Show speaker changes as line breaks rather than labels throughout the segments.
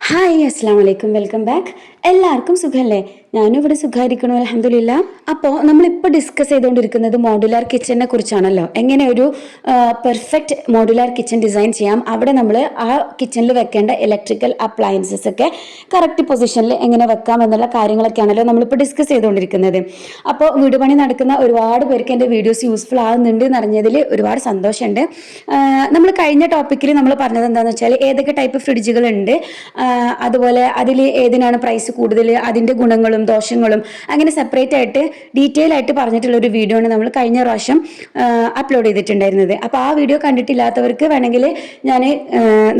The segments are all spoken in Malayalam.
ഹായ് അസ്സാം വലൈക്കും വെൽക്കം ബാക്ക് എല്ലാവർക്കും സുഖമല്ലേ ഞാനും ഇവിടെ സുഖമായിരിക്കണു അലഹമില്ല അപ്പോൾ നമ്മളിപ്പോൾ ഡിസ്കസ് ചെയ്തുകൊണ്ടിരിക്കുന്നത് മോഡുലാർ കിച്ചനെ കുറിച്ചാണല്ലോ. എങ്ങനെ ഒരു പെർഫെക്റ്റ് മോഡുലാർ കിച്ചൺ ഡിസൈൻ ചെയ്യാം? അവിടെ നമ്മൾ ആ കിച്ചണിൽ വെക്കേണ്ട ഇലക്ട്രിക്കൽ അപ്ലയൻസസ് ഒക്കെ കറക്റ്റ് പൊസിഷനിൽ എങ്ങനെ വെക്കാം എന്നുള്ള കാര്യങ്ങളൊക്കെയാണല്ലോ നമ്മളിപ്പോൾ ഡിസ്കസ് ചെയ്തുകൊണ്ടിരിക്കുന്നത് അപ്പോൾ വീട് പണി നടക്കുന്ന ഒരുപാട് പേർക്ക് എന്റെ വീഡിയോസ് യൂസ്ഫുൾ ആകുന്നുണ്ട് എന്ന് അറിഞ്ഞതിൽ ഒരുപാട് സന്തോഷമുണ്ട്. നമ്മൾ കഴിഞ്ഞ ടോപ്പിക്കിൽ നമ്മൾ പറഞ്ഞത് എന്താണെന്ന് വെച്ചാൽ ഏതൊക്കെ ടൈപ്പ് ഫ്രിഡ്ജുകളുണ്ട് അതുപോലെ അതിൽ ഏതിനാണ് പ്രൈസ് കൂടുതൽ അതിന്റെ ഗുണങ്ങളും ദോഷങ്ങളും അങ്ങനെ സെപ്പറേറ്റ് ആയിട്ട് ഡീറ്റെയിൽ ആയിട്ട് പറഞ്ഞിട്ടുള്ള ഒരു വീഡിയോ ആണ് നമ്മൾ കഴിഞ്ഞ പ്രാവശ്യം അപ്ലോഡ് ചെയ്തിട്ടുണ്ടായിരുന്നത്. അപ്പോൾ ആ വീഡിയോ കണ്ടിട്ടില്ലാത്തവർക്ക് വേണമെങ്കിൽ ഞാൻ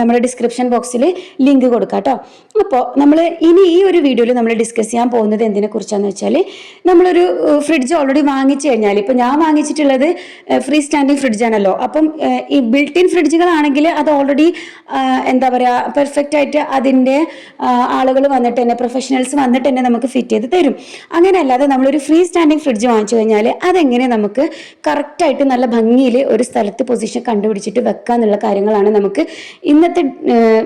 നമ്മുടെ ഡിസ്ക്രിപ്ഷൻ ബോക്സിൽ ലിങ്ക് കൊടുക്കാം കേട്ടോ അപ്പോൾ നമ്മൾ ഇനി ഈ ഒരു വീഡിയോയിൽ നമ്മൾ ഡിസ്കസ് ചെയ്യാൻ പോകുന്നത് എന്തിനെ കുറിച്ചാന്ന് വെച്ചാൽ നമ്മളൊരു ഫ്രിഡ്ജ് ഓൾറെഡി വാങ്ങിച്ചു കഴിഞ്ഞാൽ ഇപ്പോൾ ഞാൻ വാങ്ങിച്ചിട്ടുള്ളത് ഫ്രീ സ്റ്റാൻഡിങ് ഫ്രിഡ്ജ് ആണല്ലോ. അപ്പം ഈ ബിൽറ്റ് ഇൻ ഫ്രിഡ്ജുകളാണെങ്കിൽ അത് ഓൾറെഡി എന്താ പറയുക പെർഫെക്റ്റ് ആയിട്ട് അതിന്റെ ആളുകൾ വന്നിട്ട് തന്നെ പ്രൊഫഷണൽസ് വന്നിട്ട് തന്നെ നമുക്ക് ഫിറ്റ് ചെയ്ത് തരും. അങ്ങനെ അല്ലാതെ നമ്മളൊരു ഫ്രീ സ്റ്റാൻഡിങ് ഫ്രിഡ്ജ് വാങ്ങിച്ചു കഴിഞ്ഞാൽ അതെങ്ങനെ നമുക്ക് കറക്റ്റായിട്ട് നല്ല ഭംഗിയിൽ ഒരു സ്ഥലത്ത് പൊസിഷൻ കണ്ടുപിടിച്ചിട്ട് വെക്കുക എന്നുള്ള കാര്യങ്ങളാണ് നമുക്ക് ഇന്നത്തെ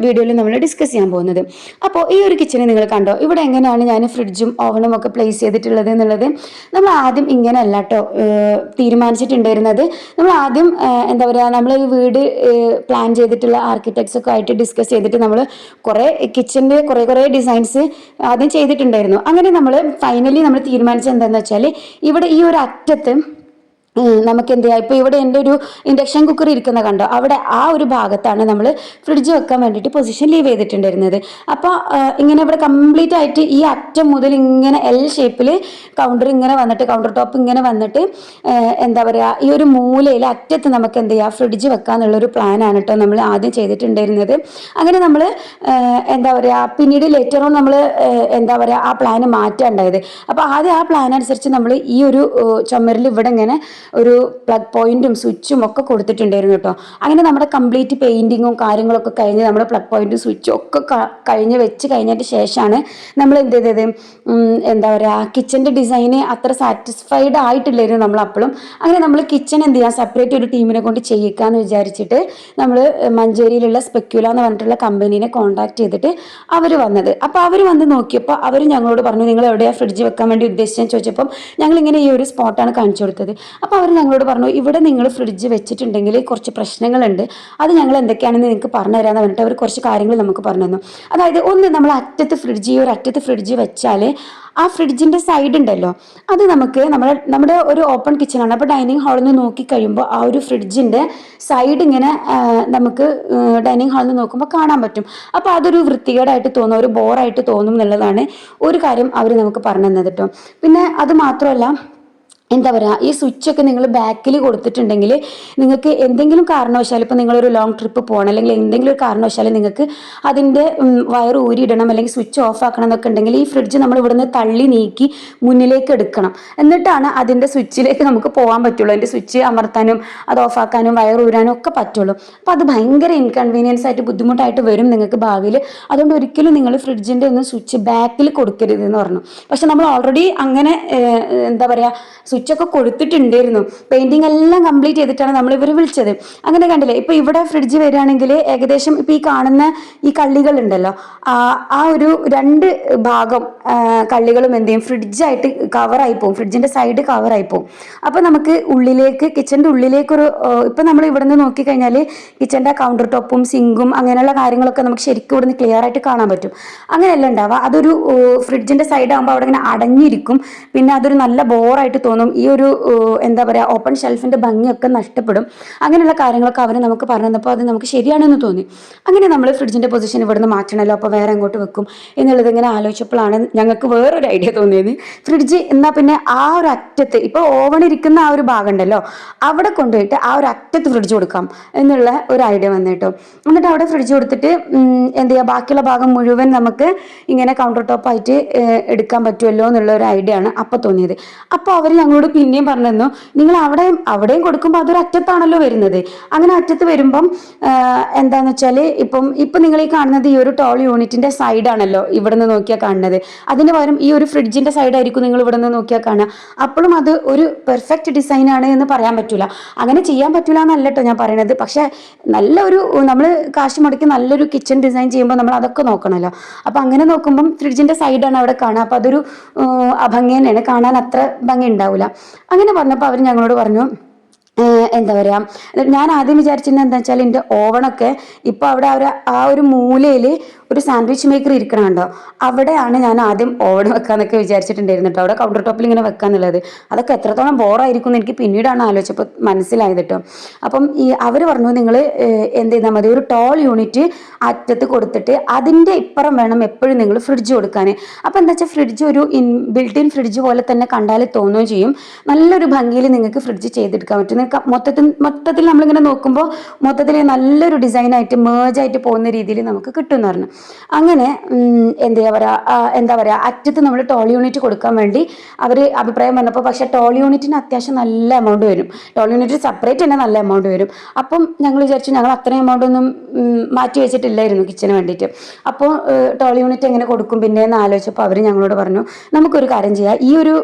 വീഡിയോയിൽ നമ്മൾ ഡിസ്കസ് ചെയ്യാൻ പോകുന്നത്. അപ്പോൾ ഈ ഒരു കിച്ചണിൽ നിങ്ങൾ കണ്ടോ? ഇവിടെ എങ്ങനെയാണ് ഞാൻ ഫ്രിഡ്ജും ഓവനും ഒക്കെ പ്ലേസ് ചെയ്തിട്ടുള്ളത് എന്നുള്ളത്? നമ്മൾ ആദ്യം ഇങ്ങനെ അല്ല കേട്ടോ തീരുമാനിച്ചിട്ടുണ്ടായിരുന്നത്. നമ്മൾ ആദ്യം എന്താ പറയുക നമ്മൾ ഈ വീട് പ്ലാൻ ചെയ്തിട്ടുള്ള ആർക്കിടെക്ട്സ് ഒക്കെ ആയിട്ട് ഡിസ്കസ് ചെയ്തിട്ട് നമ്മൾ കുറേ കിച്ചന്റെ കുറേ കുറേ ഡിസൈൻസ് ആദ്യം ചെയ്തിട്ടുണ്ടായിരുന്നു. അങ്ങനെ നമ്മൾ ഫൈനലി നമ്മൾ തീരുമാനിച്ചത് എന്താണെന്ന് വെച്ചാൽ ഇവിടെ ഈ ഒരു അറ്റത്ത് നമുക്ക് എന്ത് ചെയ്യാം ഇപ്പോൾ ഇവിടെ എന്റെ ഒരു ഇൻഡക്ഷൻ കുക്കർ ഇരിക്കുന്ന കണ്ടോ? അവിടെ ആ ഒരു ഭാഗത്താണ് നമ്മൾ ഫ്രിഡ്ജ് വെക്കാൻ വേണ്ടിയിട്ട് പൊസിഷൻ ലീവ് ചെയ്തിട്ടുണ്ടായിരുന്നത്. അപ്പോൾ ഇങ്ങനെ ഇവിടെ കംപ്ലീറ്റ് ആയിട്ട് ഈ അറ്റം മുതൽ ഇങ്ങനെ എൽ ഷേപ്പിൽ കൗണ്ടർ ഇങ്ങനെ വന്നിട്ട് കൗണ്ടർ ടോപ്പ് ഇങ്ങനെ വന്നിട്ട് എന്താ പറയുക ഈ ഒരു മൂലയിൽ അറ്റത്ത് നമുക്ക് എന്ത് ചെയ്യാം ഫ്രിഡ്ജ് വെക്കാന്നുള്ളൊരു പ്ലാനാണ് കേട്ടോ നമ്മൾ ആദ്യം ചെയ്തിട്ടുണ്ടായിരുന്നത്. അങ്ങനെ നമ്മൾ എന്താ പറയുക പിന്നീട് ലേറ്റർ നമ്മൾ എന്താ പറയുക ആ പ്ലാൻ മാറ്റാണ്ടായത്. അപ്പോൾ ആദ്യം ആ പ്ലാൻ അനുസരിച്ച് നമ്മൾ ഈ ഒരു ചുമരിൽ ഇവിടെ ഇങ്ങനെ ഒരു പ്ലഗ് പോയിന്റും സ്വിച്ചും ഒക്കെ കൊടുത്തിട്ടുണ്ടായിരുന്നു കേട്ടോ. അങ്ങനെ നമ്മുടെ കംപ്ലീറ്റ് പെയിന്റിങ്ങും കാര്യങ്ങളൊക്കെ കഴിഞ്ഞ് നമ്മുടെ പ്ലഗ് പോയിന്റും സ്വിച്ചും ഒക്കെ കഴിഞ്ഞ് വെച്ച് കഴിഞ്ഞതിന് ശേഷമാണ് നമ്മൾ എന്ത് ചെയ്തത്? എന്താ പറയുക കിച്ചന്റെ ഡിസൈന് അത്ര സാറ്റിസ്ഫൈഡ് ആയിട്ടില്ലായിരുന്നു നമ്മൾ അപ്പോഴും അങ്ങനെ നമ്മൾ കിച്ചൺ എന്ത് ചെയ്യാം സെപ്പറേറ്റ് ഒരു ടീമിനെ കൊണ്ട് ചെയ്യിക്കാന്ന് വിചാരിച്ചിട്ട് നമ്മൾ മഞ്ചേരിയിലുള്ള സ്പെക്യുല എന്ന് പറഞ്ഞിട്ടുള്ള കമ്പനീനെ കോൺടാക്ട് ചെയ്തിട്ട് അവർ വന്നത്. അപ്പോൾ അവർ വന്ന് നോക്കിയപ്പോൾ അവർ ഞങ്ങളോട് പറഞ്ഞു നിങ്ങൾ എവിടെയാണ് ഫ്രിഡ്ജ് വെക്കാൻ വേണ്ടി ഉദ്ദേശിച്ചെന്ന് ചോദിച്ചപ്പം ഞങ്ങൾ ഇങ്ങനെ ഈ ഒരു സ്പോട്ടാണ് കാണിച്ചു കൊടുത്തത്. അവർ ഞങ്ങളോട് പറഞ്ഞു ഇവിടെ നിങ്ങൾ ഫ്രിഡ്ജ് വെച്ചിട്ടുണ്ടെങ്കിൽ കുറച്ച് പ്രശ്നങ്ങളുണ്ട്. അത് ഞങ്ങൾ എന്തൊക്കെയാണെന്ന് നിങ്ങൾക്ക് പറഞ്ഞു തരാമെന്ന് പറഞ്ഞിട്ട് അവർ കുറച്ച് കാര്യങ്ങൾ നമുക്ക് പറഞ്ഞു തന്നു. അതായത് ഒന്ന് നമ്മൾ അറ്റത്ത് ഫ്രിഡ്ജ് ഒരു അറ്റത്ത് ഫ്രിഡ്ജ് വെച്ചാൽ ആ ഫ്രിഡ്ജിന്റെ സൈഡ് ഉണ്ടല്ലോ. അത് നമുക്ക് നമ്മൾ നമ്മുടെ ഒരു ഓപ്പൺ കിച്ചണാണ് അപ്പോൾ ഡൈനിങ് ഹാളിൽ നിന്ന് നോക്കി കഴിയുമ്പോൾ ആ ഒരു ഫ്രിഡ്ജിന്റെ സൈഡ് ഇങ്ങനെ നമുക്ക് ഡൈനിങ് ഹാളിൽ നിന്ന് നോക്കുമ്പോൾ കാണാൻ പറ്റും. അപ്പോൾ അതൊരു വൃത്തികേടായിട്ട് തോന്നും ഒരു ബോറായിട്ട് തോന്നും എന്നുള്ളതാണ് ഒരു കാര്യം അവർ നമുക്ക് പറഞ്ഞു തന്നത് കേട്ടോ പിന്നെ അത് മാത്രമല്ല എന്താ പറയുക ഈ സ്വിച്ചൊക്കെ നിങ്ങൾ ബാക്കിൽ കൊടുത്തിട്ടുണ്ടെങ്കിൽ നിങ്ങൾക്ക് എന്തെങ്കിലും കാരണവശാൽ ഇപ്പോൾ നിങ്ങളൊരു ലോങ് ട്രിപ്പ് പോകണം അല്ലെങ്കിൽ എന്തെങ്കിലും ഒരു കാരണവശാൽ നിങ്ങൾക്ക് അതിന്റെ വയർ ഊരിയിടണം അല്ലെങ്കിൽ സ്വിച്ച് ഓഫ് ആക്കണം എന്നൊക്കെ ഉണ്ടെങ്കിൽ ഈ ഫ്രിഡ്ജ് നമ്മൾ ഇവിടുന്ന് തള്ളി നീക്കി മുന്നിലേക്ക് എടുക്കണം. എന്നിട്ടാണ് അതിന്റെ സ്വിച്ചിലേക്ക് നമുക്ക് പോകാൻ പറ്റുള്ളൂ. അതിന്റെ സ്വിച്ച് അമർത്താനും അത് ഓഫ് ആക്കാനും വയർ ഊരാനും ഒക്കെ പറ്റുള്ളൂ. അപ്പോൾ അത് ഭയങ്കര ഇൻകൺവീനിയൻസ് ആയിട്ട് ബുദ്ധിമുട്ടായിട്ട് വരും നിങ്ങൾക്ക് ഭാവിയിൽ അതുകൊണ്ട് ഒരിക്കലും നിങ്ങൾ ഫ്രിഡ്ജിന്റെ ഒന്നും സ്വിച്ച് ബാക്കിൽ കൊടുക്കരുത് എന്ന് പറഞ്ഞു. പക്ഷെ നമ്മൾ ഓൾറെഡി അങ്ങനെ എന്താ പറയുക സ്വിച്ചൊക്കെ കൊടുത്തിട്ടുണ്ടായിരുന്നു. പെയിന്റിംഗ് എല്ലാം കംപ്ലീറ്റ് ചെയ്തിട്ടാണ് നമ്മൾ ഇവർ വിളിച്ചത്. അങ്ങനെ കണ്ടില്ലേ? ഇപ്പൊ ഇവിടെ ഫ്രിഡ്ജ് വരികയാണെങ്കിൽ ഏകദേശം ഇപ്പൊ ഈ കാണുന്ന ഈ കള്ളികൾ ഉണ്ടല്ലോ. ആ ഒരു രണ്ട് ഭാഗം കള്ളികളും എന്ത് ചെയ്യും? ഫ്രിഡ്ജായിട്ട് കവറായി പോകും ഫ്രിഡ്ജിന്റെ സൈഡ് കവറായി പോകും അപ്പോൾ നമുക്ക് ഉള്ളിലേക്ക് കിച്ചന്റെ ഉള്ളിലേക്കൊരു ഇപ്പൊ നമ്മൾ ഇവിടെ നിന്ന് നോക്കിക്കഴിഞ്ഞാൽ കിച്ചന്റെ കൗണ്ടർ ടോപ്പും സിങ്കും അങ്ങനെയുള്ള കാര്യങ്ങളൊക്കെ നമുക്ക് ശരിക്കും ഇവിടുന്ന് ക്ലിയർ ആയിട്ട് കാണാൻ പറ്റും. അങ്ങനെയല്ല ഉണ്ടാവുക. അതൊരു ഫ്രിഡ്ജിന്റെ സൈഡ് ആകുമ്പോൾ അവിടെ ഇങ്ങനെ അടഞ്ഞിരിക്കും. പിന്നെ അതൊരു നല്ല ബോറായിട്ട് തോന്നും. ഈ ഒരു എന്താ പറയുക ഓപ്പൺ ഷെൽഫിന്റെ ഭംഗിയൊക്കെ നഷ്ടപ്പെടും. അങ്ങനെയുള്ള കാര്യങ്ങളൊക്കെ അവർ നമുക്ക് പറഞ്ഞു അത് നമുക്ക് ശരിയാണെന്ന് തോന്നി. അങ്ങനെ നമ്മൾ ഫ്രിഡ്ജിന്റെ പൊസിഷൻ ഇവിടുന്ന് മാറ്റണമല്ലോ അപ്പോൾ വേറെ അങ്ങോട്ട് വെക്കും എന്നുള്ളത് ഇങ്ങനെ ആലോചിച്ചപ്പോഴാണ് ഞങ്ങൾക്ക് വേറൊരു ഐഡിയ തോന്നിയത്. ഫ്രിഡ്ജ് എന്നാൽ പിന്നെ ആ ഒരു അറ്റത്ത് ഇപ്പോൾ ഓവൺ ഇരിക്കുന്ന ആ ഒരു ഭാഗം ഉണ്ടല്ലോ അവിടെ കൊണ്ടുപോയിട്ട് ആ ഒരു അറ്റത്ത് ഫ്രിഡ്ജ് കൊടുക്കാം എന്നുള്ള ഒരു ഐഡിയ വന്നു കേട്ടോ എന്നിട്ട് അവിടെ ഫ്രിഡ്ജ് കൊടുത്തിട്ട് എന്ത് ചെയ്യുക ബാക്കിയുള്ള ഭാഗം മുഴുവൻ നമുക്ക് ഇങ്ങനെ കൗണ്ടർ ടോപ്പായിട്ട് എടുക്കാൻ പറ്റുമല്ലോ എന്നുള്ള ഒരു ഐഡിയ ആണ് അപ്പോൾ തോന്നിയത്. അപ്പോൾ അവർ ഞങ്ങൾ ഞങ്ങളോട് പിന്നെയും പറഞ്ഞു തന്നു നിങ്ങൾ അവിടെ അവിടെയും കൊടുക്കുമ്പോൾ അതൊരു അറ്റത്താണല്ലോ വരുന്നത്. അങ്ങനെ അറ്റത്ത് വരുമ്പം എന്താന്ന് വെച്ചാൽ ഇപ്പം ഇപ്പം നിങ്ങൾ ഈ കാണുന്നത് ഈ ഒരു ടോൾ യൂണിറ്റിന്റെ സൈഡാണല്ലോ ഇവിടെ നിന്ന് നോക്കിയാൽ കാണുന്നത്. അതിന് പകരം ഈ ഒരു ഫ്രിഡ്ജിന്റെ സൈഡായിരിക്കും നിങ്ങൾ ഇവിടെ നിന്ന് നോക്കിയാൽ കാണുക. അപ്പോഴും അത് ഒരു പെർഫെക്റ്റ് ഡിസൈൻ ആണ് എന്ന് പറയാൻ പറ്റൂല. അങ്ങനെ ചെയ്യാൻ പറ്റൂല എന്നല്ല കേട്ടോ ഞാൻ പറയണത്. പക്ഷെ നല്ലൊരു നമ്മൾ കാശ് മുടക്കി നല്ലൊരു കിച്ചൺ ഡിസൈൻ ചെയ്യുമ്പോൾ നമ്മൾ അതൊക്കെ നോക്കണമല്ലോ അപ്പം അങ്ങനെ നോക്കുമ്പം ഫ്രിഡ്ജിന്റെ സൈഡാണ് അവിടെ കാണുക. അപ്പം അതൊരു അഭംഗി തന്നെയാണ്. കാണാൻ അത്ര ഭംഗി ഉണ്ടാവില്ല അങ്ങനെ പറഞ്ഞപ്പോൾ അവർ ഞങ്ങളോട് പറഞ്ഞു എന്താ പറയുക ഞാൻ ആദ്യം വിചാരിച്ചിരുന്നത് എന്താ വെച്ചാൽ എന്റെ ഓവണൊക്കെ ഇപ്പോൾ അവിടെ അവർ ആ ഒരു മൂലയിൽ ഒരു സാൻഡ്വിച്ച് മേക്കർ ഇരിക്കണുണ്ടോ അവിടെയാണ് ഞാൻ ആദ്യം ഓവൺ വെക്കാന്നൊക്കെ വിചാരിച്ചിട്ടുണ്ടായിരുന്നു അവിടെ കൗണ്ടർ ടോപ്പിൽ ഇങ്ങനെ വെക്കാന്നുള്ളത്. അതൊക്കെ എത്രത്തോളം ബോറായിരിക്കും എന്ന് എനിക്ക് പിന്നീടാണ് ആലോചിച്ചപ്പോൾ മനസ്സിലായത് കേട്ടോ. അപ്പം ഈ അവർ പറഞ്ഞു നിങ്ങൾ എന്ത് ചെയ്താൽ മതി? ഒരു ടോൾ യൂണിറ്റ് അറ്റത്ത് കൊടുത്തിട്ട് അതിന്റെ ഇപ്പുറം വേണം എപ്പോഴും നിങ്ങൾ ഫ്രിഡ്ജ് കൊടുക്കാൻ അപ്പം എന്താ വെച്ചാൽ ഫ്രിഡ്ജ് ഒരു ഇൻ ബിൽറ്റ് ഇൻ ഫ്രിഡ്ജ് പോലെ തന്നെ കണ്ടാൽ തോന്നുകയും ചെയ്യും. നല്ലൊരു ഭംഗിയിൽ നിങ്ങൾക്ക് ഫ്രിഡ്ജ് ചെയ്തെടുക്കാൻ പറ്റും. മൊത്തത്തിൽ മൊത്തത്തിൽ നമ്മളിങ്ങനെ നോക്കുമ്പോൾ മൊത്തത്തിൽ നല്ലൊരു ഡിസൈനായിട്ട് മേജായിട്ട് പോകുന്ന രീതിയിൽ നമുക്ക് കിട്ടും എന്ന് പറഞ്ഞു. അങ്ങനെ എന്താ പറയുക എന്താ പറയുക അറ്റത്ത് നമ്മൾ ടോൾ യൂണിറ്റ് കൊടുക്കാൻ വേണ്ടി അവർ അഭിപ്രായം പറഞ്ഞപ്പോൾ പക്ഷേ ടോൾ യൂണിറ്റിന് അത്യാവശ്യം നല്ല എമൗണ്ട് വരും. ടോൾ യൂണിറ്റ് സെപ്പറേറ്റ് തന്നെ നല്ല എമൗണ്ട് വരും. അപ്പം ഞങ്ങൾ വിചാരിച്ചു ഞങ്ങൾ അത്രയും എമൗണ്ട് ഒന്നും മാറ്റി വെച്ചിട്ടില്ലായിരുന്നു കിച്ചന് വേണ്ടിയിട്ട്. അപ്പോൾ ടോൾ യൂണിറ്റ് എങ്ങനെ കൊടുക്കും പിന്നെ എന്ന് ആലോചിച്ചപ്പോൾ അവർ ഞങ്ങളോട് പറഞ്ഞു നമുക്കൊരു കാര്യം ചെയ്യാം. ഈ ഒരു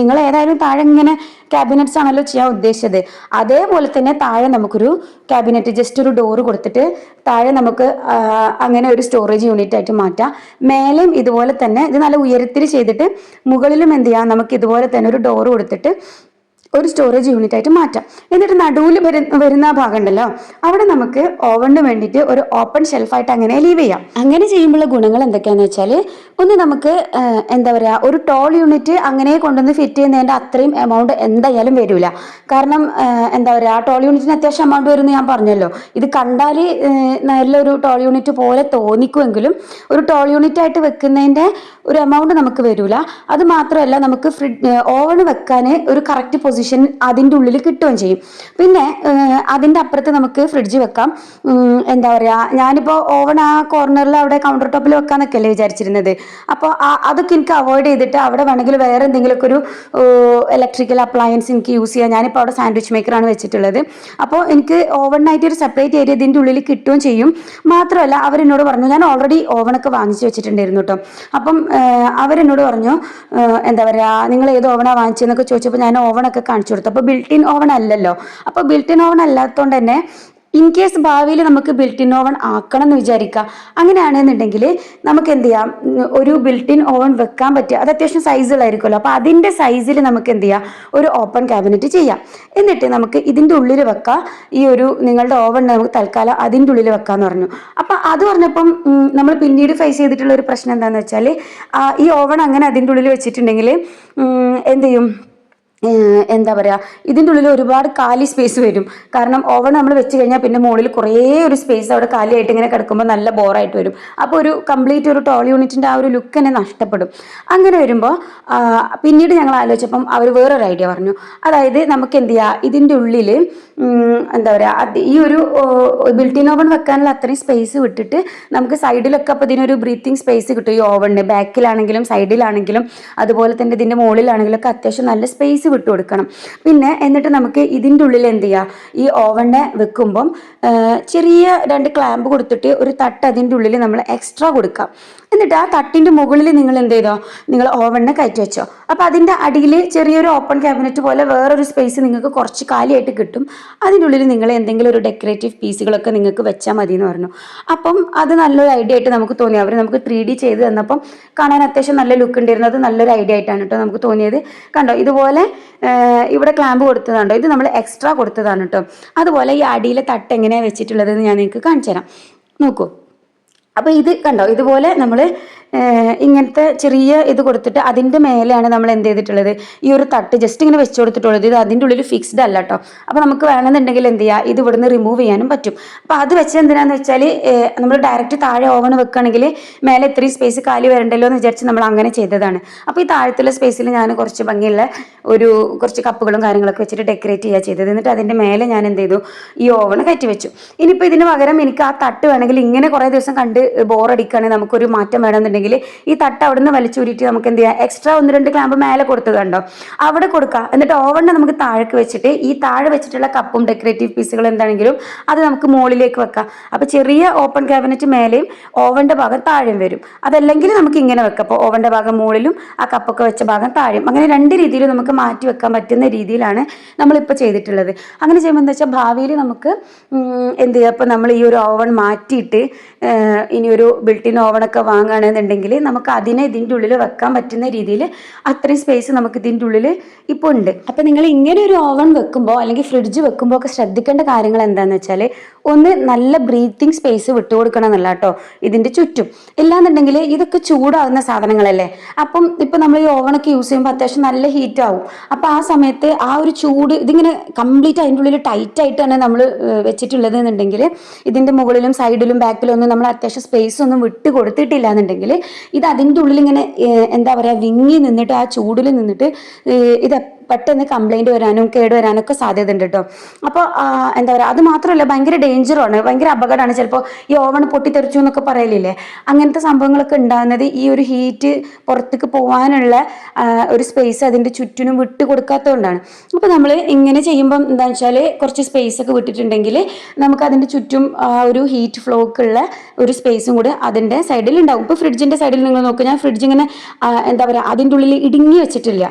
നിങ്ങൾ ഏതായാലും താഴെ ഇങ്ങനെ ക്യാബിനറ്റ്സ് ആണല്ലോ ചെയ്യാൻ ഉദ്ദേശിച്ചത്. അതേപോലെ തന്നെ താഴെ നമുക്കൊരു ക്യാബിനറ്റ് ജസ്റ്റ് ഒരു ഡോറ് കൊടുത്തിട്ട് താഴെ നമുക്ക് അങ്ങനെ ഒരു സ്റ്റോറേജ് യൂണിറ്റ് ആയിട്ട് മാറ്റാം. മേലെയും ഇതുപോലെ തന്നെ ഇത് നല്ല ഉയരത്തിൽ ചെയ്തിട്ട് മുകളിലും എന്ത് ചെയ്യാം? നമുക്ക് ഇതുപോലെ തന്നെ ഒരു ഡോറ് കൊടുത്തിട്ട് ഒരു സ്റ്റോറേജ് യൂണിറ്റ് ആയിട്ട് മാറ്റാം. എന്നിട്ട് നടുവിൽ വരുന്ന ഭാഗം ഉണ്ടല്ലോ അവിടെ നമുക്ക് ഓവണിന് വേണ്ടിയിട്ട് ഒരു ഓപ്പൺ ഷെൽഫായിട്ട് അങ്ങനെ ലീവ് ചെയ്യാം. അങ്ങനെ ചെയ്യുമ്പോഴുള്ള ഗുണങ്ങൾ എന്തൊക്കെയാണെന്ന് വെച്ചാൽ ഒന്ന് നമുക്ക് എന്താ പറയുക ഒരു ടോൾ യൂണിറ്റ് അങ്ങനെ കൊണ്ടുവന്ന് ഫിറ്റ് ചെയ്യുന്നതിന്റെ അത്രയും എമൗണ്ട് എന്തായാലും വരില്ല കാരണം എന്താ പറയുക ആ ടോൾ യൂണിറ്റിന് അത്യാവശ്യം എമൗണ്ട് വരുമെന്ന് ഞാൻ പറഞ്ഞല്ലോ. ഇത് കണ്ടാൽ നല്ലൊരു ടോൾ യൂണിറ്റ് പോലെ തോന്നിക്കുമെങ്കിലും ഒരു ടോൾ യൂണിറ്റ് ആയിട്ട് വെക്കുന്നതിന്റെ ഒരു എമൗണ്ട് നമുക്ക് വരില്ല അത് മാത്രമല്ല നമുക്ക് ഫ്രിഡ് ഓവൺ വെക്കാൻ ഒരു കറക്റ്റ് പൊസിഷൻ അതിന്റെ ഉള്ളിൽ കിട്ടുകയും ചെയ്യും. പിന്നെ അതിന്റെ അപ്പുറത്ത് നമുക്ക് ഫ്രിഡ്ജ് വെക്കാം. എന്താ പറയുക ഞാനിപ്പോൾ ഓവൺ ആ കോർണറിൽ അവിടെ കൗണ്ടർ ടോപ്പിൽ വെക്കാന്നൊക്കെ അല്ലേ വിചാരിച്ചിരുന്നത്. അപ്പോൾ അതൊക്കെ എനിക്ക് അവോയ്ഡ് ചെയ്തിട്ട് അവിടെ വേണമെങ്കിൽ വേറെ എന്തെങ്കിലുമൊക്കെ ഒരു ഇലക്ട്രിക്കൽ അപ്ലയൻസ് എനിക്ക് യൂസ് ചെയ്യാം. ഞാനിപ്പോൾ അവിടെ സാൻഡ്വിച്ച് മേക്കറാണ് വെച്ചിട്ടുള്ളത്. അപ്പോൾ എനിക്ക് ഓവണിനായിട്ട് ഒരു സെപ്പറേറ്റ് ഏരിയ ഇതിന്റെ ഉള്ളിൽ കിട്ടുകയും ചെയ്യും. മാത്രമല്ല അവരെന്നോട് പറഞ്ഞു ഞാൻ ഓൾറെഡി ഓവണൊക്കെ വാങ്ങിച്ചു വെച്ചിട്ടുണ്ടായിരുന്നു കേട്ടോ അപ്പം അവരെന്നോട് പറഞ്ഞു എന്താ പറയുക നിങ്ങൾ ഏത് ഓവനാണ് വാങ്ങിച്ചതെന്നൊക്കെ ചോദിച്ചപ്പോൾ ഞാൻ ഓവണൊക്കെ കാണിച്ചു കൊടുത്തു. അപ്പോൾ ബിൽറ്റ് ഇൻ ഓവൺ അല്ലല്ലോ. അപ്പോൾ ബിൽറ്റ് ഇൻ ഓവൺ അല്ലാത്തതുകൊണ്ട് തന്നെ ഇൻ കേസ് ഭാവിയിൽ നമുക്ക് ബിൽട്ടിൻ ഓവൺ ആക്കണം എന്ന് വിചാരിക്കാം അങ്ങനെയാണെന്നുണ്ടെങ്കിൽ നമുക്ക് എന്ത് ചെയ്യാം? ഒരു ബിൽട്ടിൻ ഓവൺ വെക്കാൻ പറ്റുക. അത് അത്യാവശ്യം സൈസുകളായിരിക്കുമല്ലോ അപ്പോൾ അതിന്റെ സൈസിൽ നമുക്ക് എന്ത് ചെയ്യാം? ഒരു ഓപ്പൺ ക്യാബിനറ്റ് ചെയ്യാം. എന്നിട്ട് നമുക്ക് ഇതിന്റെ ഉള്ളിൽ വെക്കാം. ഈ ഒരു നിങ്ങളുടെ ഓവൺ നമുക്ക് തൽക്കാലം അതിന്റെ ഉള്ളിൽ വെക്കാന്ന് പറഞ്ഞു. അപ്പോൾ അത് പറഞ്ഞപ്പം നമ്മൾ പിന്നീട് ഫേസ് ചെയ്തിട്ടുള്ള ഒരു പ്രശ്നം എന്താണെന്ന് വെച്ചാൽ ഈ ഓവൺ അങ്ങനെ അതിന്റെ ഉള്ളിൽ വെച്ചിട്ടുണ്ടെങ്കിൽ എന്ത് ചെയ്യും? എന്താ പറയുക ഇതിന്റെ ഉള്ളിൽ ഒരുപാട് കാലി സ്പേസ് വരും. കാരണം ഓവൺ നമ്മൾ വെച്ച് കഴിഞ്ഞാൽ പിന്നെ മുകളിൽ കുറേ ഒരു സ്പേസ് അവിടെ കാലിയായിട്ട് ഇങ്ങനെ കിടക്കുമ്പോൾ നല്ല ബോറായിട്ട് വരും. അപ്പോൾ ഒരു കംപ്ലീറ്റ് ഒരു ടോൾ യൂണിറ്റിന്റെ ആ ഒരു ലുക്ക് തന്നെ നഷ്ടപ്പെടും. അങ്ങനെ വരുമ്പോൾ പിന്നീട് ഞങ്ങൾ ആലോചിച്ചപ്പം അവർ വേറൊരു ഐഡിയ പറഞ്ഞു. അതായത് നമുക്ക് എന്ത് ചെയ്യുക ഇതിന്റെ ഉള്ളിൽ എന്താ പറയുക ഈ ഒരു ബിൽറ്റിൻ ഓവൺ വെക്കാനുള്ള അത്രയും സ്പേസ് വിട്ടിട്ട് നമുക്ക് സൈഡിലൊക്കെ അപ്പോൾ ഇതിനൊരു ബ്രീത്തിങ് സ്പേസ് കിട്ടും. ഈ ഓവണിന് ബാക്കിലാണെങ്കിലും സൈഡിലാണെങ്കിലും അതുപോലെ തന്നെ ഇതിന്റെ മുകളിലാണെങ്കിലും ഒക്കെ അത്യാവശ്യം നല്ല സ്പേസ് വിട്ടു കൊടുക്കണം പിന്നെ എന്നിട്ട് നമുക്ക് ഇതിന്റെ ഉള്ളിൽ എന്ത് ചെയ്യുക ഈ ഓവണിനെ വെക്കുമ്പം ചെറിയ രണ്ട് ക്ലാമ്പ് കൊടുത്തിട്ട് ഒരു തട്ട് അതിന്റെ ഉള്ളിൽ നമ്മൾ എക്സ്ട്രാ കൊടുക്കാം. എന്നിട്ട് ആ തട്ടിന്റെ മുകളിൽ നിങ്ങൾ എന്ത് ചെയ്തോ? നിങ്ങൾ ഓവണിനെ കയറ്റി വെച്ചോ. അപ്പോൾ അതിന്റെ അടിയിൽ ചെറിയൊരു ഓപ്പൺ ക്യാബിനറ്റ് പോലെ വേറൊരു സ്പേസ് നിങ്ങൾക്ക് കുറച്ച് കാലിയായിട്ട് കിട്ടും. അതിനുള്ളിൽ നിങ്ങൾ എന്തെങ്കിലും ഒരു ഡെക്കറേറ്റീവ് പീസുകളൊക്കെ നിങ്ങൾക്ക് വെച്ചാൽ മതി എന്ന് പറഞ്ഞു. അപ്പം അത് നല്ലൊരു ഐഡിയ ആയിട്ട് നമുക്ക് തോന്നി. അവർ നമുക്ക് ത്രീ ഡി ചെയ്ത് തന്നപ്പം കാണാൻ അത്യാവശ്യം നല്ല ലുക്ക് ഉണ്ടായിരുന്നു അത് നല്ലൊരു ഐഡിയ ആയിട്ടാണ് കേട്ടോ നമുക്ക് തോന്നിയത്. കണ്ടോ? ഇതുപോലെ ഇവിടെ ക്ലാമ്പ് കൊടുത്തതാണ്ടോ ഇത് നമ്മൾ എക്സ്ട്രാ കൊടുത്തതാണ് കേട്ടോ. അതുപോലെ ഈ അടിയിലെ തട്ട് എങ്ങനെയാണ് വെച്ചിട്ടുള്ളതെന്ന് ഞാൻ നിങ്ങൾക്ക് കാണിച്ചു തരാം. നോക്കൂ. അപ്പോൾ ഇത് കണ്ടോ? ഇതുപോലെ നമ്മൾ ഇങ്ങനത്തെ ചെറിയ ഇത് കൊടുത്തിട്ട് അതിന്റെ മേലെയാണ് നമ്മൾ എന്ത് ചെയ്തിട്ടുള്ളത്? ഈ ഒരു തട്ട് ജസ്റ്റ് ഇങ്ങനെ വെച്ച് കൊടുത്തിട്ടുള്ളത്. ഇത് അതിന്റെ ഉള്ളിൽ ഫിക്സ്ഡ് അല്ല കേട്ടോ അപ്പോൾ നമുക്ക് വേണമെന്നുണ്ടെങ്കിൽ എന്ത് ചെയ്യുക ഇത് ഇവിടുന്ന് റിമൂവ് ചെയ്യാനും പറ്റും. അപ്പോൾ അത് വെച്ച് എന്തിനാന്ന് വെച്ചാൽ നമ്മൾ ഡയറക്റ്റ് താഴെ ഓവൺ വെക്കുകയാണെങ്കിൽ മേലെ ഇത്രയും സ്പേസ് കാലി വരണ്ടല്ലോ എന്ന് വിചാരിച്ച് നമ്മൾ അങ്ങനെ ചെയ്തതാണ്. അപ്പോൾ ഈ താഴത്തുള്ള സ്പേസിൽ ഞാൻ കുറച്ച് ഭംഗിയുള്ള ഒരു കുറച്ച് കപ്പുകളും കാര്യങ്ങളൊക്കെ വെച്ചിട്ട് ഡെക്കറേറ്റ് ചെയ്യുക ചെയ്തത്. എന്നിട്ട് അതിന്റെ മേലെ ഞാൻ എന്ത് ചെയ്തു? ഈ ഓവൺ കയറ്റി വെച്ചു. ഇനിയിപ്പോൾ ഇതിന് പകരം എനിക്ക് ആ തട്ട് വേണമെങ്കിൽ ഇങ്ങനെ കുറേ ദിവസം കണ്ട് ബോറടിക്കുകയാണെങ്കിൽ നമുക്കൊരു മാറ്റം വേണമെന്നുണ്ടെങ്കിൽ ഈ തട്ട അവിടെ നിന്ന് വലിച്ചുരുട്ടി നമുക്ക് എന്ത് ചെയ്യാം? എക്സ്ട്രാ ഒന്ന് രണ്ട് ക്ലാമ്പ് മേലെ കൊടുത്തത് കണ്ടോ? അവിടെ കൊടുക്കുക എന്നിട്ട് ഓവണിനെ നമുക്ക് താഴേക്ക് വെച്ചിട്ട് ഈ താഴെ വെച്ചിട്ടുള്ള കപ്പും ഡെക്കറേറ്റീവ് പീസുകൾ എന്താണെങ്കിലും അത് നമുക്ക് മുകളിലേക്ക് വെക്കാം. അപ്പോൾ ചെറിയ ഓപ്പൺ ക്യാബിനറ്റ് മേലെയും ഓവന്റെ ഭാഗം താഴെയും വരും. അതല്ലെങ്കിൽ നമുക്ക് ഇങ്ങനെ വെക്കാം. അപ്പോൾ ഓവന്റെ ഭാഗം മുകളിലും ആ കപ്പൊക്കെ വെച്ച ഭാഗം താഴെയും. അങ്ങനെ രണ്ട് രീതിയിലും നമുക്ക് മാറ്റി വെക്കാൻ പറ്റുന്ന രീതിയിലാണ് നമ്മളിപ്പോൾ ചെയ്തിട്ടുള്ളത്. അങ്ങനെ ചെയ്യുമ്പോൾ എന്താ വെച്ചാൽ ഭാവിയിൽ നമുക്ക് എന്ത് ചെയ്യുക അപ്പോൾ നമ്മൾ ഈ ഒരു ഓവൺ മാറ്റിയിട്ട് ഇനി ഒരു ബിൽട്ടിൻ ഓവണൊക്കെ വാങ്ങുകയാണെന്നുണ്ടെങ്കിൽ നമുക്ക് അതിനെ ഇതിന്റെ ഉള്ളിൽ വെക്കാൻ പറ്റുന്ന രീതിയിൽ അത്രയും സ്പേസ് നമുക്ക് ഇതിന്റെ ഉള്ളിൽ ഇപ്പോൾ ഉണ്ട്. അപ്പോൾ നിങ്ങൾ ഇങ്ങനെ ഒരു ഓവൺ വെക്കുമ്പോൾ അല്ലെങ്കിൽ ഫ്രിഡ്ജ് വെക്കുമ്പോൾ ഒക്കെ ശ്രദ്ധിക്കേണ്ട കാര്യങ്ങൾ എന്താണെന്ന് വെച്ചാൽ ഒന്ന് നല്ല ബ്രീത്തിങ് സ്പേസ് വിട്ടുകൊടുക്കണം എന്നുള്ള കേട്ടോ ഇതിന്റെ ചുറ്റും. ഇല്ലാന്നുണ്ടെങ്കിൽ ഇതൊക്കെ ചൂടാകുന്ന സാധനങ്ങളല്ലേ? അപ്പം ഇപ്പം നമ്മൾ ഈ ഓവണൊക്കെ യൂസ് ചെയ്യുമ്പോൾ അത്യാവശ്യം നല്ല ഹീറ്റ് ആവും. അപ്പോൾ ആ സമയത്ത് ആ ഒരു ചൂട് ഇതിങ്ങനെ കംപ്ലീറ്റ് അതിന്റെ ഉള്ളിൽ ടൈറ്റായിട്ടാണ് നമ്മൾ വെച്ചിട്ടുള്ളത് എന്നുണ്ടെങ്കിൽ ഇതിന്റെ മുകളിലും സൈഡിലും ബാക്കിലും ഒന്നും നമ്മൾ അത്യാവശ്യം സ്പേസ് ഒന്നും വിട്ട് കൊടുത്തിട്ടില്ല എന്നുണ്ടെങ്കിൽ ഇത് അതിന്റെ ഉള്ളിൽ ഇങ്ങനെ എന്താ പറയുക വിങ്ങി നിന്നിട്ട് ആ ചൂടിൽ നിന്നിട്ട് ഇത് പെട്ടെന്ന് കംപ്ലൈന്റ് വരാനും കേട് വരാനും ഒക്കെ സാധ്യത ഉണ്ട് കേട്ടോ അപ്പോൾ എന്താ പറയുക അത് മാത്രമല്ല ഭയങ്കര ഡേഞ്ചറാണ് ഭയങ്കര അപകടമാണ്. ചിലപ്പോൾ ഈ ഓവൺ പൊട്ടിത്തെറിച്ചു എന്നൊക്കെ പറയലില്ലേ? അങ്ങനത്തെ സംഭവങ്ങളൊക്കെ ഉണ്ടാകുന്നത് ഈ ഒരു ഹീറ്റ് പുറത്തേക്ക് പോകാനുള്ള ഒരു സ്പേസ് അതിന്റെ ചുറ്റിനും വിട്ട് കൊടുക്കാത്തതുകൊണ്ടാണ്. അപ്പോൾ നമ്മൾ ഇങ്ങനെ ചെയ്യുമ്പം എന്താ വെച്ചാൽ കുറച്ച് സ്പേസ് ഒക്കെ വിട്ടിട്ടുണ്ടെങ്കിൽ നമുക്ക് അതിന്റെ ചുറ്റും ഒരു ഹീറ്റ് ഫ്ലോക്കുള്ള ഒരു സ്പേസും കൂടെ അതിന്റെ സൈഡിൽ ഉണ്ടാവും. ഇപ്പോൾ ഫ്രിഡ്ജിന്റെ സൈഡിൽ നിങ്ങൾ നോക്കുക ഞാൻ ഫ്രിഡ്ജ് ഇങ്ങനെ എന്താ പറയുക അതിന്റെ ഉള്ളിൽ ഇടുങ്ങി വെച്ചിട്ടില്ല.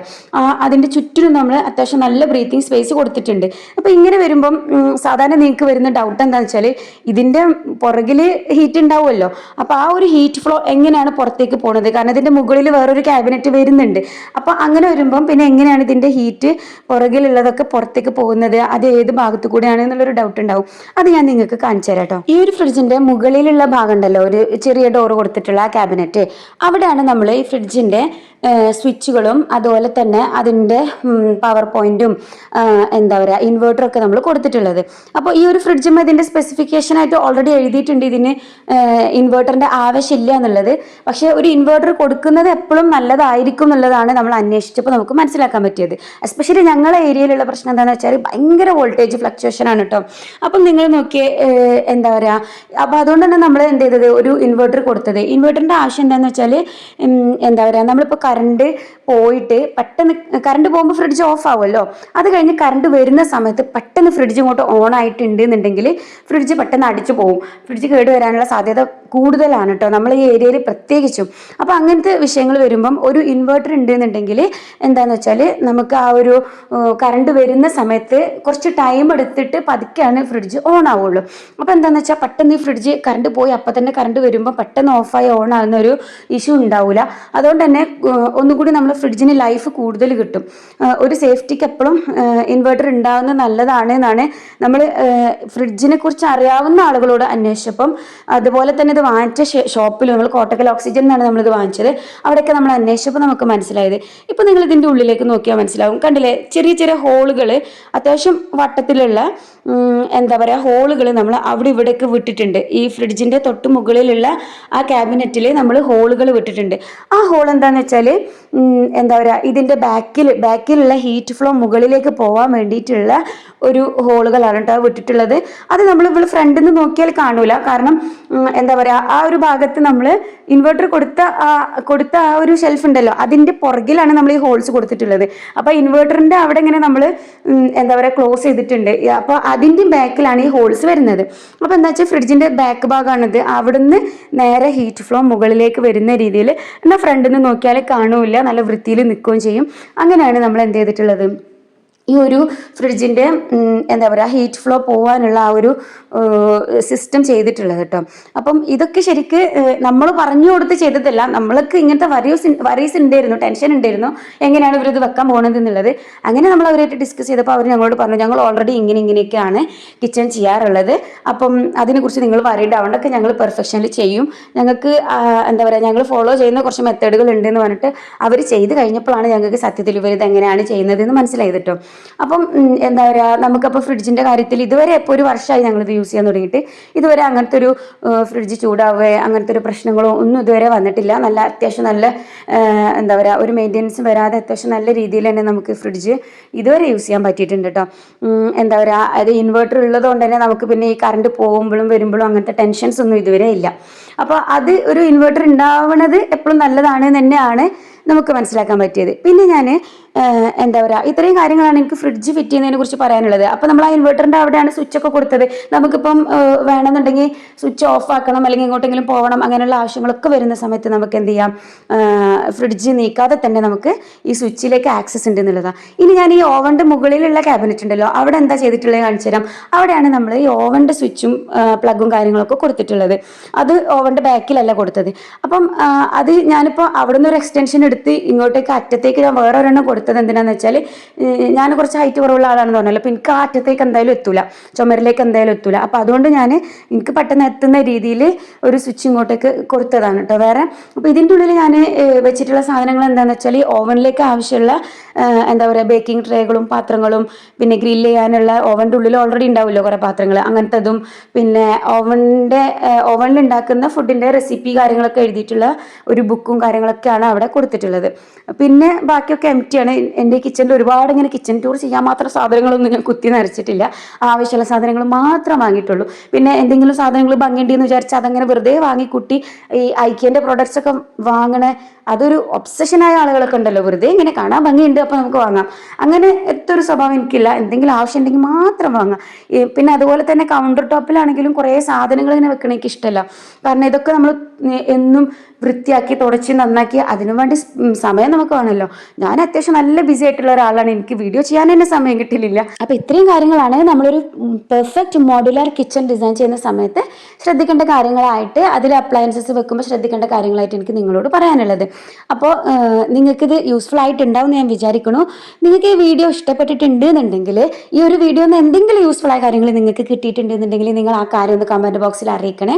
അതിന്റെ അതിന്റെ ചുറ്റിനും നമ്മൾ അത്യാവശ്യം നല്ല ബ്രീത്തിങ് സ്പേസ് കൊടുത്തിട്ടുണ്ട്. അപ്പോൾ ഇങ്ങനെ വരുമ്പം സാധാരണ നിങ്ങൾക്ക് വരുന്ന ഡൗട്ട് എന്താണെന്ന് വെച്ചാൽ ഇതിന്റെ പുറകിൽ ഹീറ്റ് ഉണ്ടാവുമല്ലോ. അപ്പോൾ ആ ഒരു ഹീറ്റ് ഫ്ലോ എങ്ങനെയാണ് പുറത്തേക്ക് പോണത്? കാരണം ഇതിന്റെ മുകളിൽ വേറൊരു ക്യാബിനറ്റ് വരുന്നുണ്ട്. അപ്പോൾ അങ്ങനെ വരുമ്പം പിന്നെ എങ്ങനെയാണ് ഇതിന്റെ ഹീറ്റ് പുറകിലുള്ളതൊക്കെ പുറത്തേക്ക് പോകുന്നത്? അത് ഏത് ഭാഗത്തു കൂടെയാണ് എന്നുള്ളൊരു ഡൗട്ട് ഉണ്ടാവും. അത് ഞാൻ നിങ്ങൾക്ക് കാണിച്ചു തരാം കേട്ടോ. ഈ ഒരു ഫ്രിഡ്ജിന്റെ മുകളിലുള്ള ഭാഗം ഉണ്ടല്ലോ. ഒരു ചെറിയ ഡോർ കൊടുത്തിട്ടുള്ള ആ ക്യാബിനറ്റ് അവിടെയാണ് നമ്മൾ ഈ ഫ്രിഡ്ജിന്റെ സ്വിച്ചുകളും അതുപോലെ തന്നെ അതിന്റെ പവർ പോയിന്റും എന്താ പറയുക ഇൻവേർട്ടറൊക്കെ നമ്മൾ കൊടുത്തിട്ടുള്ളത്. അപ്പോൾ ഈ ഒരു ഫ്രിഡ്ജും ഇതിന്റെ സ്പെസിഫിക്കേഷൻ ആയിട്ട് ഓൾറെഡി എഴുതിയിട്ടുണ്ട്. ഇതിന് ഇൻവേർട്ടറിന്റെ ആവശ്യമില്ല എന്നുള്ളത്. പക്ഷേ ഒരു ഇൻവേർട്ടർ കൊടുക്കുന്നത് എപ്പോഴും നല്ലതായിരിക്കും എന്നുള്ളതാണ് നമ്മൾ അന്വേഷിച്ചപ്പോൾ നമുക്ക് മനസ്സിലാക്കാൻ പറ്റിയത്. എസ്പെഷ്യലി ഞങ്ങളുടെ ഏരിയയിലുള്ള പ്രശ്നം എന്താണെന്ന് വെച്ചാൽ ഭയങ്കര വോൾട്ടേജ് ഫ്ലക്ച്വേഷൻ ആണ് കേട്ടോ അപ്പം നിങ്ങൾ നോക്കിയേ എന്താ പറയുക അപ്പോൾ അതുകൊണ്ട് തന്നെ നമ്മൾ എന്ത് ചെയ്തത്? ഒരു ഇൻവേർട്ടർ കൊടുത്തത്. ഇൻവേർട്ടറിന്റെ ആവശ്യം എന്താണെന്ന് വെച്ചാൽ എന്താ പറയുക നമ്മളിപ്പോൾ കറണ്ട് പോയിട്ട് പെട്ടെന്ന് കറണ്ട് പോകുമ്പോൾ ഫ്രിഡ്ജ് ഓഫ് ആവുമല്ലോ? അത് കഴിഞ്ഞ് കറണ്ട് വരുന്ന സമയത്ത് പെട്ടെന്ന് ഫ്രിഡ്ജ് ഇങ്ങോട്ട് ഓൺ ആയിട്ടുണ്ട് എന്നുണ്ടെങ്കിൽ ഫ്രിഡ്ജ് പെട്ടെന്ന് അടിച്ചു പോകും. ഫ്രിഡ്ജ് കേട് വരാനുള്ള സാധ്യത കൂടുതലാണ് കേട്ടോ. നമ്മൾ ഈ ഏരിയയിൽ പ്രത്യേകിച്ചും. അപ്പോൾ അങ്ങനത്തെ വിഷയങ്ങൾ വരുമ്പം ഒരു ഇൻവേർട്ടർ ഉണ്ട് എന്നുണ്ടെങ്കിൽ എന്താണെന്ന് വെച്ചാൽ നമുക്ക് ആ ഒരു കറണ്ട് വരുന്ന സമയത്ത് കുറച്ച് ടൈം എടുത്തിട്ട് പതുക്കെയാണ് ഫ്രിഡ്ജ് ഓൺ ആവുള്ളൂ. അപ്പോൾ എന്താണെന്ന് വെച്ചാൽ പെട്ടെന്ന് ഈ ഫ്രിഡ്ജ് കറണ്ട് പോയി അപ്പം തന്നെ കറണ്ട് വരുമ്പോൾ പെട്ടെന്ന് ഓഫായി ഓൺ ആകുന്ന ഒരു ഇഷ്യൂ ഉണ്ടാവില്ല അതുകൊണ്ട് തന്നെ ഒന്നുകൂടി ഒന്നും കൂടി നമ്മൾ ഫ്രിഡ്ജിന് ലൈഫ് കൂടുതൽ കിട്ടും. ഒരു സേഫ്റ്റിക്ക് എപ്പോഴും ഇൻവെർട്ടർ ഉണ്ടാകുന്നത് നല്ലതാണ് എന്നാണ് നമ്മൾ ഫ്രിഡ്ജിനെ കുറിച്ച് അറിയാവുന്ന ആളുകളോട് അന്വേഷിച്ചപ്പം അതുപോലെ തന്നെ ഇത് വാങ്ങിച്ച ഷോപ്പിൽ നമ്മൾ കോട്ടക്കൽ ഓക്സിജൻ എന്നാണ് നമ്മളിത് വാങ്ങിച്ചത്. അവിടെയൊക്കെ നമ്മൾ അന്വേഷിച്ചപ്പോൾ നമുക്ക് മനസ്സിലായത്. ഇപ്പോൾ നിങ്ങൾ ഇതിന്റെ ഉള്ളിലേക്ക് നോക്കിയാൽ മനസ്സിലാവും. കണ്ടില്ലേ ചെറിയ ചെറിയ ഹോളുകൾ അത്യാവശ്യം വട്ടത്തിലുള്ള എന്താ പറയുക ഹോളുകൾ നമ്മൾ അവിടെ ഇവിടെയൊക്കെ വിട്ടിട്ടുണ്ട്. ഈ ഫ്രിഡ്ജിന്റെ തൊട്ട് മുകളിലുള്ള ആ ക്യാബിനറ്റിൽ നമ്മൾ ഹോളുകൾ വിട്ടിട്ടുണ്ട്. ആ ഹോൾ എന്താണെന്ന് വെച്ചാൽ എന്താ പറയുക ഇതിന്റെ ബാക്കിൽ ബാക്കിലുള്ള ഹീറ്റ് ഫ്ലോ മുകളിലേക്ക് പോകാൻ വേണ്ടിയിട്ടുള്ള ഒരു ഹോളുകളാണ് കേട്ടോ വിട്ടിട്ടുള്ളത്. അത് നമ്മൾ ഇവിടെ ഫ്രണ്ടിൽ നിന്ന് നോക്കിയാൽ കാണൂല. കാരണം എന്താ പറയുക ആ ഒരു ഭാഗത്ത് നമ്മൾ ഇൻവെർട്ടർ കൊടുത്ത ആ കൊടുത്ത ആ ഒരു ഷെൽഫ് ഉണ്ടല്ലോ അതിന്റെ പുറകിലാണ് നമ്മൾ ഈ ഹോൾസ് കൊടുത്തിട്ടുള്ളത്. അപ്പോൾ ഇൻവെർട്ടറിന്റെ അവിടെ ഇങ്ങനെ നമ്മൾ എന്താ പറയുക ക്ലോസ് ചെയ്തിട്ടുണ്ട്. അപ്പോൾ അതിന്റെ ബാക്കിലാണ് ഈ ഹോൾസ് വരുന്നത്. അപ്പോൾ എന്താ വെച്ചാൽ ഫ്രിഡ്ജിന്റെ ബാക്ക് ഭാഗമാണിത് അവിടുന്ന് നേരെ ഹീറ്റ് ഫ്ലോ മുകളിലേക്ക് വരുന്ന രീതിയിൽ എന്നാൽ ഫ്രണ്ടിൽ നിന്ന് നോക്കിയാൽ കാണൂല. നല്ല വൃത്തിയിൽ നിൽക്കുകയും ചെയ്യും. അങ്ങനെയാണ് നമ്മൾ എന്ത് ചെയ്തിട്ടുള്ളത്? ഈ ഒരു ഫ്രിഡ്ജിന്റെ എന്താ പറയുക ഹീറ്റ് ഫ്ലോ പോകാനുള്ള ആ ഒരു സിസ്റ്റം ചെയ്തിട്ടുള്ളത് കേട്ടോ. അപ്പം ഇതൊക്കെ ശരിക്ക് നമ്മൾ പറഞ്ഞു കൊടുത്ത് ചെയ്തതല്ല. നമ്മൾക്ക് ഇങ്ങനത്തെ വരീസ് വരീസ് ഉണ്ടായിരുന്നു ടെൻഷൻ ഉണ്ടായിരുന്നു എങ്ങനെയാണ് ഇവരിത് വെക്കാൻ പോകുന്നത് എന്നുള്ളത്. അങ്ങനെ നമ്മൾ അവരായിട്ട് ഡിസ്കസ് ചെയ്തപ്പോൾ അവർ ഞങ്ങളോട് പറഞ്ഞു ഞങ്ങൾ ഓൾറെഡി ഇങ്ങനെ ഇങ്ങനെയൊക്കെയാണ് കിച്ചൺ ചെയ്യാറുള്ളത്. അപ്പം അതിനെക്കുറിച്ച് നിങ്ങൾ പറയേണ്ട അതുകൊണ്ടൊക്കെ ഞങ്ങൾ പെർഫെക്ഷനിൽ ചെയ്യും. ഞങ്ങൾക്ക് എന്താ പറയുക ഞങ്ങൾ ഫോളോ ചെയ്യുന്ന കുറച്ച് മെത്തേഡുകൾ ഉണ്ടെന്ന് പറഞ്ഞിട്ട് അവർ ചെയ്ത് കഴിഞ്ഞപ്പോഴാണ് ഞങ്ങൾക്ക് സത്യത്തിൽ ഇവർ ഇത് എങ്ങനെയാണ് ചെയ്യുന്നത് എന്ന് മനസ്സിലായത് കേട്ടോ അപ്പം എന്താ പറയുക നമുക്കപ്പോൾ ഫ്രിഡ്ജിന്റെ കാര്യത്തിൽ ഇതുവരെ ഇപ്പോൾ ഒരു വർഷമായി ഞങ്ങളിത് യൂസ് ചെയ്യാൻ തുടങ്ങിയിട്ട്. ഇതുവരെ അങ്ങനത്തെ ഒരു ഫ്രിഡ്ജ് ചൂടാവുകയോ അങ്ങനത്തെ ഒരു പ്രശ്നങ്ങളോ ഒന്നും ഇതുവരെ വന്നിട്ടില്ല. നല്ല അത്യാവശ്യം നല്ല എന്താ പറയുക ഒരു മെയിന്റെനൻസ് വരാതെ അത്യാവശ്യം നല്ല രീതിയിൽ തന്നെ നമുക്ക് ഫ്രിഡ്ജ് ഇതുവരെ യൂസ് ചെയ്യാൻ പറ്റിയിട്ടുണ്ട് കേട്ടോ എന്താ പറയുക അത് ഇൻവേർട്ടർ ഉള്ളതുകൊണ്ട് തന്നെ നമുക്ക് പിന്നെ ഈ കറണ്ട് പോകുമ്പോഴും വരുമ്പോഴും അങ്ങനത്തെ ടെൻഷൻസ് ഒന്നും ഇതുവരെ ഇല്ല. അപ്പോൾ അത് ഒരു ഇൻവേർട്ടർ ഉണ്ടാവണത് എപ്പോഴും നല്ലതാണ് തന്നെയാണ് നമുക്ക് മനസ്സിലാക്കാൻ പറ്റിയത്. പിന്നെ ഞാൻ എന്താ പറയുക ഇത്രയും കാര്യങ്ങളാണ് എനിക്ക് ഫ്രിഡ്ജ് ഫിറ്റ് ചെയ്യുന്നതിനെ കുറിച്ച് പറയാനുള്ളത്. അപ്പോൾ നമ്മൾ ആ ഇൻവെർട്ടറിന്റെ അവിടെയാണ് സ്വിച്ച് ഒക്കെ കൊടുത്തത്. നമുക്കിപ്പം വേണമെന്നുണ്ടെങ്കിൽ സ്വിച്ച് ഓഫ് ആക്കണം അല്ലെങ്കിൽ എങ്ങോട്ടെങ്കിലും പോകണം അങ്ങനെയുള്ള ആവശ്യങ്ങളൊക്കെ വരുന്ന സമയത്ത് നമുക്ക് എന്ത് ചെയ്യാം ഫ്രിഡ്ജ് നീക്കാതെ തന്നെ നമുക്ക് ഈ സ്വിച്ചിലേക്ക് ആക്സസ് ഉണ്ട് എന്നുള്ളതാണ് ഇനി ഞാൻ ഈ ഓവന്റെ മുകളിലുള്ള ക്യാബിനറ്റ് ഉണ്ടല്ലോ അവിടെ എന്താ ചെയ്തിട്ടുള്ളത് കാണിച്ചു തരാം. അവിടെയാണ് നമ്മൾ ഈ ഓവന്റെ സ്വിച്ചും പ്ലഗും കാര്യങ്ങളൊക്കെ കൊടുത്തിട്ടുള്ളത്. അത് ഓവന്റെ ബാക്കിലല്ല കൊടുത്തത്. അപ്പം അത് ഞാനിപ്പോൾ അവിടെ നിന്ന് ഒരു എക്സ്റ്റൻഷൻ എടുത്ത് ഇങ്ങോട്ടേക്ക് അറ്റത്തേക്ക് ഞാൻ വേറെ ഒരെണ്ണം കൊടുത്തത് എന്തിനാന്ന് വെച്ചാൽ ഞാൻ കുറച്ച് ഹൈറ്റ് കുറവുള്ള ആളാണെന്ന് പറഞ്ഞല്ലോ. അപ്പോൾ എനിക്ക് ആ അറ്റത്തേക്ക് എന്തായാലും എത്തൂല. ചുമരിലേക്ക് എന്തായാലും എത്തൂല. അപ്പോൾ അതുകൊണ്ട് ഞാൻ എനിക്ക് പെട്ടെന്ന് എത്തുന്ന രീതിയിൽ ഒരു സ്വിച്ച് ഇങ്ങോട്ടേക്ക് കൊടുത്തതാണ് കേട്ടോ. വേറെ അപ്പോൾ ഇതിന്റെ ഉള്ളിൽ ഞാൻ വെച്ചിട്ടുള്ള സാധനങ്ങൾ എന്താണെന്ന് വെച്ചാൽ ഈ ഓവനിലേക്ക് ആവശ്യമുള്ള എന്താ പറയുക ബേക്കിംഗ് ട്രേകളും പാത്രങ്ങളും പിന്നെ ഗ്രില്ല് ചെയ്യാനുള്ള ഓവന്റെ ഉള്ളിൽ ഓൾറെഡി ഉണ്ടാവുമല്ലോ കുറേ പാത്രങ്ങൾ അങ്ങനത്തതും പിന്നെ ഓവന്റെ ഓവനിൽ ഉണ്ടാക്കുന്ന ഫുഡിന്റെ റെസിപ്പി കാര്യങ്ങളൊക്കെ എഴുതിയിട്ടുള്ള ഒരു ബുക്കും കാര്യങ്ങളൊക്കെയാണ് അവിടെ കൊടുത്തിട്ടുള്ളത്. പിന്നെ ബാക്കിയൊക്കെ എം ആണ്. എന്റെ കിച്ചണിൽ ഒരുപാട് ഇങ്ങനെ കിച്ചൺ ടൂർ ചെയ്യാൻ മാത്രം സാധനങ്ങളൊന്നും ഞാൻ കുത്തി നരച്ചിട്ടില്ല ആവശ്യമുള്ള സാധനങ്ങൾ മാത്രം വാങ്ങിയിട്ടുള്ളൂ. പിന്നെ എന്തെങ്കിലും സാധനങ്ങൾ ഭംഗിയുണ്ടെന്ന് വിചാരിച്ചാൽ അതങ്ങനെ വെറുതെ വാങ്ങി കുട്ടി ഈ ഐക്യന്റെ പ്രൊഡക്ട്സ് ഒക്കെ വാങ്ങണ അതൊരു ഒബ്സഷനായ ആളുകളൊക്കെ ഉണ്ടല്ലോ. വെറുതെ ഇങ്ങനെ കാണാൻ ഭംഗിയുണ്ട് അപ്പോൾ നമുക്ക് വാങ്ങാം. അങ്ങനെ എത്തൊരു സ്വഭാവം എനിക്കില്ല. എന്തെങ്കിലും ആവശ്യം ഉണ്ടെങ്കിൽ മാത്രം വാങ്ങാം. പിന്നെ അതുപോലെ തന്നെ കൗണ്ടർ ടോപ്പിലാണെങ്കിലും കുറേ സാധനങ്ങൾ ഇങ്ങനെ വെക്കണ എനിക്ക് ഇഷ്ടമല്ല. കാരണം ഇതൊക്കെ നമ്മൾ എന്നും വൃത്തിയാക്കി തുടച്ച് നന്നാക്കി അതിനു വേണ്ടി സമയം നമുക്ക് വേണമല്ലോ. ഞാൻ അത്യാവശ്യം നല്ല ബിസി ആയിട്ടുള്ള ഒരാളാണ്. എനിക്ക് വീഡിയോ ചെയ്യാൻ തന്നെ സമയം കിട്ടിയില്ല. അപ്പോൾ ഇത്രയും കാര്യങ്ങളാണ് നമ്മളൊരു പെർഫെക്റ്റ് മോഡുലാർ കിച്ചൺ ഡിസൈൻ ചെയ്യുന്ന സമയത്ത് ശ്രദ്ധിക്കേണ്ട കാര്യങ്ങളായിട്ട് അതിൽ അപ്ലയൻസസ് വെക്കുമ്പോൾ ശ്രദ്ധിക്കേണ്ട കാര്യങ്ങളായിട്ട് എനിക്ക് നിങ്ങളോട് പറയാനുള്ളത്. അപ്പോൾ നിങ്ങൾക്കിത് യൂസ്ഫുൾ ആയിട്ടുണ്ടാവും എന്ന് ഞാൻ വിചാരിക്കുന്നു. നിങ്ങൾക്ക് ഈ വീഡിയോ ഇഷ്ടപ്പെട്ടിട്ടുണ്ട് എന്നുണ്ടെങ്കിൽ ഈ ഒരു വീഡിയോ നിന്ന് എന്തെങ്കിലും യൂസ്ഫുൾ ആയ കാര്യങ്ങൾ നിങ്ങൾക്ക് കിട്ടിയിട്ടുണ്ട് എന്നുണ്ടെങ്കിൽ നിങ്ങൾ ആ കാര്യം ഒന്ന് കമന്റ് ബോക്സിൽ അറിയിക്കണേ.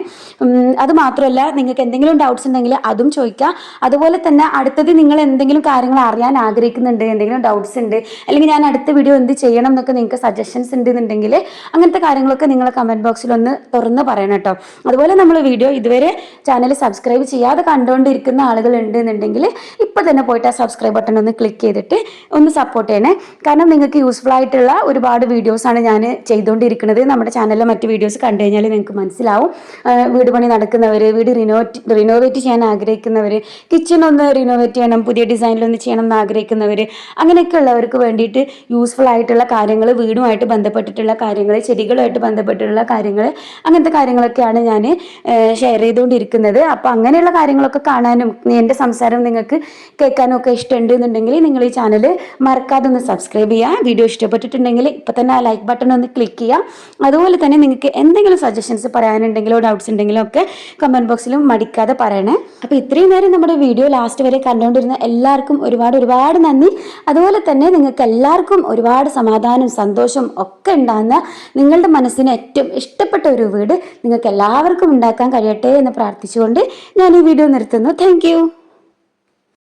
അത് മാത്രമല്ല നിങ്ങൾക്ക് എന്തെങ്കിലും ഡൗട്ട്സ് ഉണ്ടെങ്കിൽ അതും ചോദിക്കാം അതുപോലെ തന്നെ അടുത്തത് നിങ്ങൾ എന്തെങ്കിലും കാര്യങ്ങൾ അറിയാൻ ആഗ്രഹിക്കുന്നുണ്ട് എന്തെങ്കിലും ഡൗട്ട്സ് ഉണ്ട് അല്ലെങ്കിൽ ഞാൻ അടുത്ത വീഡിയോ എന്ത് ചെയ്യണം എന്നൊക്കെ നിങ്ങൾക്ക് സജഷൻസ് ഉണ്ട് എന്നുണ്ടെങ്കിൽ അങ്ങനത്തെ കാര്യങ്ങളൊക്കെ നിങ്ങൾ കമന്റ് ബോക്സിൽ ഒന്ന് തുറന്ന് പറയണം കേട്ടോ. അതുപോലെ നമ്മൾ വീഡിയോ ഇതുവരെ ചാനൽ സബ്സ്ക്രൈബ് ചെയ്യാതെ കണ്ടുകൊണ്ടിരിക്കുന്ന ആളുകൾ ഉണ്ട് എന്നുണ്ടെങ്കിൽ ഇപ്പോൾ തന്നെ പോയിട്ട് ആ സബ്സ്ക്രൈബ് ബട്ടൺ ഒന്ന് ക്ലിക്ക് ചെയ്തിട്ട് ഒന്ന് സപ്പോർട്ട് ചെയ്യണേ. കാരണം നിങ്ങൾക്ക് യൂസ്ഫുൾ ആയിട്ടുള്ള ഒരുപാട് വീഡിയോസാണ് ഞാൻ ചെയ്തുകൊണ്ടിരിക്കുന്നത്. നമ്മുടെ ചാനലിലെ മറ്റ് വീഡിയോസ് കണ്ടു കഴിഞ്ഞാൽ നിങ്ങൾക്ക് മനസ്സിലാവും. വീട് പണി നടക്കുന്നവർ വീട് റിനോവേറ്റ് റിനോവേറ്റ് ചെയ്യാൻ ആഗ്രഹിക്കുന്നവർ കിച്ചൺ ഒന്ന് റിനോവേറ്റ് ചെയ്യണം പുതിയ ഡിസൈനിലൊന്ന് ചെയ്യണം എന്ന് ആഗ്രഹിക്കുന്നവർ അങ്ങനെയൊക്കെ ഉള്ളവർക്ക് വേണ്ടിയിട്ട് യൂസ്ഫുൾ ആയിട്ടുള്ള കാര്യങ്ങൾ വീടുമായിട്ട് ബന്ധപ്പെട്ടിട്ടുള്ള കാര്യങ്ങൾ ചെടികളുമായിട്ട് ബന്ധപ്പെട്ടിട്ടുള്ള കാര്യങ്ങൾ അങ്ങനത്തെ കാര്യങ്ങളൊക്കെയാണ് ഞാൻ ഷെയർ ചെയ്തുകൊണ്ടിരിക്കുന്നത്. അപ്പോൾ അങ്ങനെയുള്ള കാര്യങ്ങളൊക്കെ കാണാനും എന്റെ സംസാരം നിങ്ങൾക്ക് കേൾക്കാനും ഒക്കെ ഇഷ്ടമുണ്ട് എന്നുണ്ടെങ്കിൽ നിങ്ങൾ ഈ ചാനൽ മറക്കാതെ ഒന്ന് സബ്സ്ക്രൈബ് ചെയ്യുക. വീഡിയോ ഇഷ്ടപ്പെട്ടിട്ടുണ്ടെങ്കിൽ ഇപ്പോൾ തന്നെ ആ ലൈക്ക് ബട്ടൺ ഒന്ന് ക്ലിക്ക് ചെയ്യുക. അതുപോലെ തന്നെ നിങ്ങൾക്ക് എന്തെങ്കിലും സജഷൻസ് പറയാനുണ്ടെങ്കിലോ ഡൗട്ട്സ് ഉണ്ടെങ്കിലോ ഒക്കെ കമന്റ് ബോക്സിലും മടിക്കാതെ പറയണേ. അപ്പോൾ ഇത്രയും നേരം നമ്മുടെ വീഡിയോ ലാസ്റ്റ് വരെ കണ്ടുകൊണ്ടിരുന്ന എല്ലാവർക്കും ഒരുപാട് ഒരുപാട് നന്ദി. അതുപോലെ തന്നെ നിങ്ങൾക്ക് എല്ലാവർക്കും ഒരുപാട് സമാധാനവും സന്തോഷവും ഒക്കെ ഉണ്ടാകുന്ന നിങ്ങളുടെ മനസ്സിന് ഏറ്റവും ഇഷ്ടപ്പെട്ട ഒരു വീട് നിങ്ങൾക്ക് എല്ലാവർക്കും ഉണ്ടാക്കാൻ കഴിയട്ടെ എന്ന് പ്രാർത്ഥിച്ചുകൊണ്ട് ഞാൻ ഈ വീഡിയോ നിർത്തുന്നു. താങ്ക്